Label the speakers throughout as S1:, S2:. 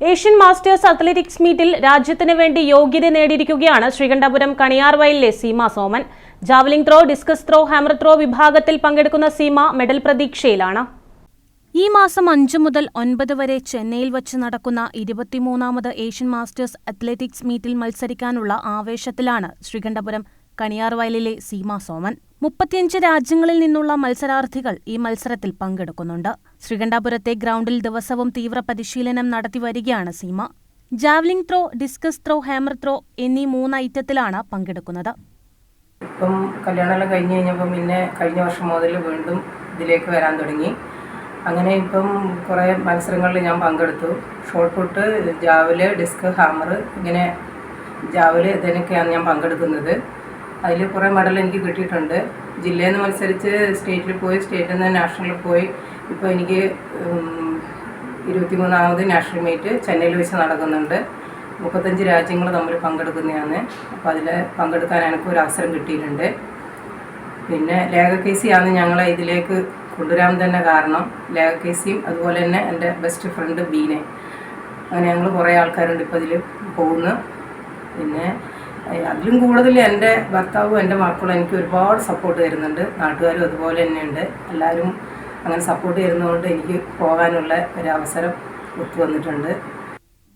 S1: Asian masters athletics മീറ്റിൽ രാജ്യത്തിന് വേണ്ടി യോഗ്യത നേടിയിരിക്കുകയാണ് Sreekandapuram കണിയാർവയലിലെ Seema Soman. Javelin throw discus throw hammer throw വിഭാഗത്തിൽ പങ്കെടുക്കുന്ന സീമ മെഡൽ പ്രതീക്ഷയിലാണ്. ഈ മാസം അഞ്ചു മുതൽ ഒൻപത് വരെ ചെന്നൈയിൽ വച്ച് നടക്കുന്ന ഇരുപത്തിമൂന്നാമത് ഏഷ്യൻ മാസ്റ്റേഴ്സ് അത്ലറ്റിക്സ് മീറ്റിൽ മത്സരിക്കാനുള്ള ആവേശത്തിലാണ് ശ്രീകണ്ഠപുരം കണിയാർവയലിലെ സീമ സോമൻ. മുപ്പത്തിയഞ്ച് രാജ്യങ്ങളിൽ നിന്നുള്ള മത്സരാർത്ഥികൾ ഈ മത്സരത്തിൽ പങ്കെടുക്കുന്നുണ്ട്. ശ്രീകണ്ഠാപുരത്തെ ഗ്രൗണ്ടിൽ ദിവസവും തീവ്ര പരിശീലനം നടത്തി വരികയാണ് Seema. Javelin throw discus throw hammer throw എന്നീ മൂന്ന് ഐറ്റത്തിലാണ് പങ്കെടുക്കുന്നത്.
S2: ഇപ്പം കല്യാണമെല്ലാം കഴിഞ്ഞ് കഴിഞ്ഞപ്പം പിന്നെ കഴിഞ്ഞ വർഷം മുതൽ വീണ്ടും ഇതിലേക്ക് വരാൻ തുടങ്ങി. അങ്ങനെ ഇപ്പം കുറേ മത്സരങ്ങളിൽ ഞാൻ പങ്കെടുത്തു. Shot put javelin disc hammer ഇങ്ങനെ ജാവൽ ഇതിനൊക്കെയാണ് ഞാൻ പങ്കെടുക്കുന്നത്. അതിൽ കുറേ മെഡൽ എനിക്ക് കിട്ടിയിട്ടുണ്ട്. ജില്ലയിൽ നിന്ന് മത്സരിച്ച് സ്റ്റേറ്റിൽ പോയി സ്റ്റേറ്റിൽ നിന്ന് നാഷണലിൽ പോയി. ഇപ്പോൾ എനിക്ക് ഇരുപത്തിമൂന്നാമത് നാഷണൽ മീറ്റ് ചെന്നൈയിൽ വെച്ച് നടക്കുന്നുണ്ട്. മുപ്പത്തഞ്ച് രാജ്യങ്ങൾ തമ്മിൽ പങ്കെടുക്കുന്നതാണ്. അപ്പോൾ അതിൽ പങ്കെടുക്കാൻ എനിക്ക് ഒരു അവസരം കിട്ടിയിട്ടുണ്ട്. പിന്നെ ലേഖ കേസിയാണ് ഞങ്ങളെ ഇതിലേക്ക് കൊണ്ടുവരാൻ തന്നെ കാരണം. ലേഖ കേസിയും അതുപോലെ തന്നെ എന്റെ ബെസ്റ്റ് ഫ്രണ്ട് ബീനെ. അങ്ങനെ ഞങ്ങൾ കുറേ ആൾക്കാരുണ്ട് ഇപ്പോൾ ഇതിൽ പോകുന്നു. പിന്നെ അതിലും കൂടുതൽ എന്റെ ഭർത്താവും എന്റെ മക്കളും എനിക്ക് ഒരുപാട് സപ്പോർട്ട് തരുന്നുണ്ട്. നാട്ടുകാരും അതുപോലെ തന്നെയുണ്ട്. എല്ലാവരും അങ്ങനെ സപ്പോർട്ട് ചെയ്യുന്നതുകൊണ്ട് എനിക്ക് പോകാനുള്ള ഒരു അവസരം ഒത്തു വന്നിട്ടുണ്ട്.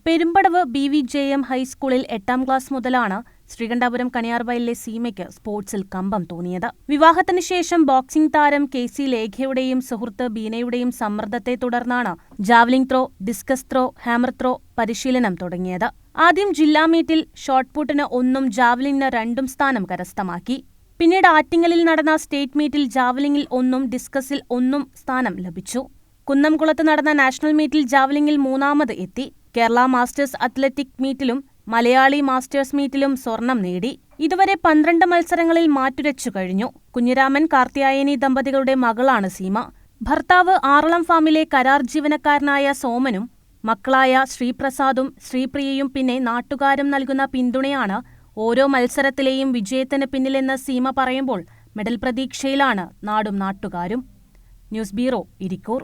S1: Perumpadavu B V J M ഹൈസ്കൂളിൽ എട്ടാം ക്ലാസ് മുതലാണ് ശ്രീകണ്ഠാപുരം കണിയാർവയലിലെ സീമയ്ക്ക് സ്പോർട്സിൽ കമ്പം തോന്നിയത്. വിവാഹത്തിന് ശേഷം ബോക്സിംഗ് താരം കെ സി ലേഖയുടെയും സുഹൃത്ത് ബീനയുടെയും സമ്മർദ്ദത്തെ തുടർന്നാണ് javelin throw discus throw hammer throw പരിശീലനം തുടങ്ങിയത്. ആദ്യം ജില്ലാ മീറ്റിൽ ഷോട്ട്പുട്ടിന് ഒന്നും ജാവലിംഗിന് രണ്ടും സ്ഥാനം കരസ്ഥമാക്കി. പിന്നീട് ആറ്റിങ്ങലിൽ നടന്ന സ്റ്റേറ്റ് മീറ്റിൽ ജാവലിംഗിൽ ഒന്നും ഡിസ്കസിൽ ഒന്നും സ്ഥാനം ലഭിച്ചു. കുന്നംകുളത്ത് നടന്ന നാഷണൽ മീറ്റിൽ ജാവലിംഗിൽ മൂന്നാമത് എത്തി. കേരള മാസ്റ്റേഴ്സ് അത്ലറ്റിക് മീറ്റിലും മലയാളി മാസ്റ്റേഴ്സ് മീറ്റിലും സ്വർണം നേടി. ഇതുവരെ പന്ത്രണ്ട് മത്സരങ്ങളിൽ മാറ്റുരച്ചു കഴിഞ്ഞു. കുഞ്ഞിരാമൻ കാർത്തിയായനി ദമ്പതികളുടെ മകളാണ് സീമ. ഭർത്താവ് ആറളം ഫാമിലെ കരാർ ജീവനക്കാരനായ സോമനും മക്കളായ ശ്രീപ്രസാദും ശ്രീപ്രിയയും പിന്നെ നാട്ടുകാരും നൽകുന്ന പിന്തുണയാണ് ഓരോ മത്സരത്തിലെയും വിജയത്തിന് പിന്നിലെന്ന് സീമ പറയുമ്പോൾ മെഡൽ പ്രതീക്ഷയിലാണ് നാടും നാട്ടുകാരും. News bureau Irikkur.